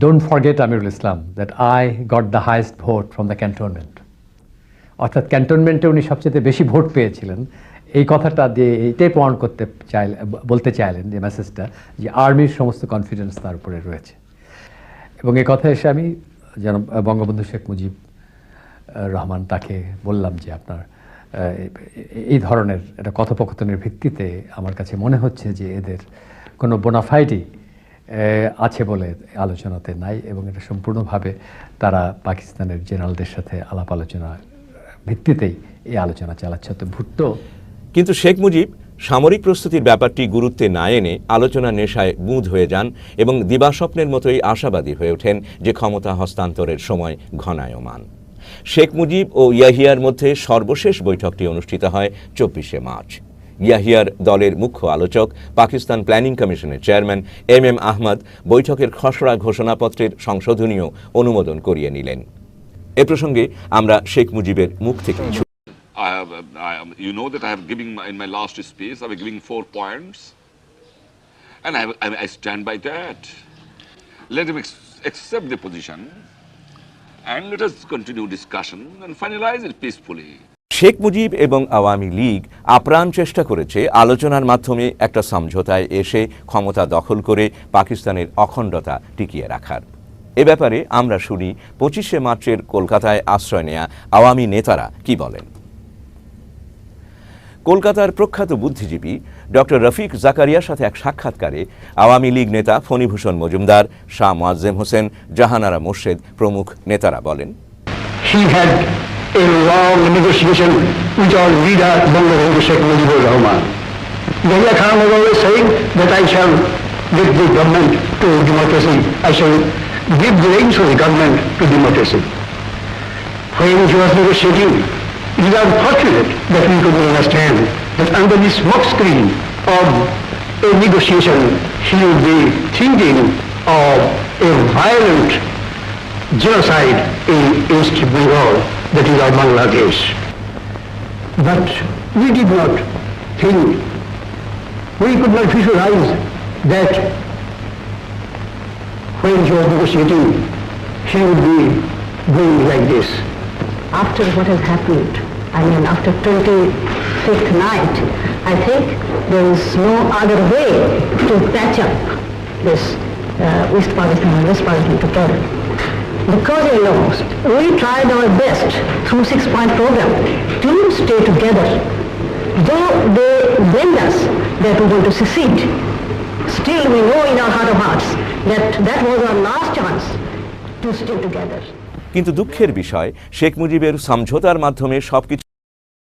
Don't forget, Amirul Islam, that I got the highest vote from the cantonment. অর্থাৎ ক্যান্টনমেন্টে উনি সবচেয়ে বেশি ভোট পেয়েছিলেন এই কথাটা দিয়ে এইটাই প্রমাণ করতে চাইলেন বলতে চাইলেন যে মেসেজটা যে আর্মির সমস্ত কনফিডেন্স তার উপরে রয়েছে এবং এই কথা এসে আমি যেন বঙ্গবন্ধু শেখ মুজিব রহমান তাকে বললাম যে আপনার এই- এই ধরনের একটা কথোপকথনের ভিত্তিতে আমার কাছে মনে হচ্ছে যে এদের কোনো বোনাফাইডই আছে বলে আলোচনাতে নাই এবং এটা সম্পূর্ণভাবে তারা পাকিস্তানের জেনারেলদের সাথে আলাপ আলোচনা ভিত্তিতেই এই আলোচনা চালাচ্ছে তো ভুট্টো। কিন্তু শেখ মুজিব সামরিক প্রস্তুতির ব্যাপারটি গুরুত্বে না এনে আলোচনা নেশায় বুঁদ হয়ে যান এবং দিবাস্বপ্নের মতোই আশাবাদী হয়ে ওঠেন যে ক্ষমতা হস্তান্তরের সময় ঘনায়মান। শেখ মুজিব ও ইয়াহিয়ার মধ্যে সর্বশেষ বৈঠকটি অনুষ্ঠিত হয় চব্বিশে মার্চ। ইয়াহিয়ার দলের মুখ্য আলোচক পাকিস্তান প্ল্যানিং কমিশনের চেয়ারম্যান এম এম আহমদ বৈঠকের খসড়া ঘোষণাপত্রের সংশোধনীয় অনুমোদন করিয়ে নিলেন এ প্রসঙ্গে আমরা শেখ মুজিবের মুখ থেকে I have, uh, I, am- you know that I have given in my last speech, I have given four points, and I, I, I stand by that. Let him accept the position, and let us continue discussion and finalize it peacefully. Sheikh Mujib এবং আওয়ামী লীগ আপ্রাণ চেষ্টা করেছে আলোচনার মাধ্যমে একটা সমঝোতায় এসে ক্ষমতা দখল করে পাকিস্তানের অখণ্ডতা টিকিয়ে রাখার। এ ব্যাপারে আমরা শুনি পঁচিশে মার্চের কলকাতায় আশ্রয় নেয়া আওয়ামী নেতারা কি বলেন। কলকাতার প্রখ্যাত বুদ্ধিজীবী ডক্টর রফিক জাকারিয়ার সাথে এক সাক্ষাৎকারে আওয়ামী লীগ নেতা ফণীভূষণ মজুমদার, শাহ মোয়াজ্জেম হোসেন, জাহানারা মোর্শেদ প্রমুখ নেতারা বলেন a long negotiation with our leader, Bangabandhu Sheikh Mujibur Rahman. Yahya Khan was always saying that I shall give the government to democracy. I shall give the reins of the government to democracy. When he was negotiating, it is unfortunate that we could understand that under the smoke screen of a negotiation, he would be thinking of a violent genocide in East Bengal, that is our Bangladesh. But we did not think, we could not visualize that when he was negotiating, he would be doing like this. after what has happened, I mean, after 25th night, I think there is no other way to patch up this uh, East Pakistan and West Pakistan together. Because we lost, we tried our best through six-point program to stay together. Though they blamed us that we want to secede, still we know in our heart of hearts that that was our last chance to stay together. কিন্তু দুঃখের বিষয় শেখ মুজিবের সমঝোতার মাধ্যমে সবকিছু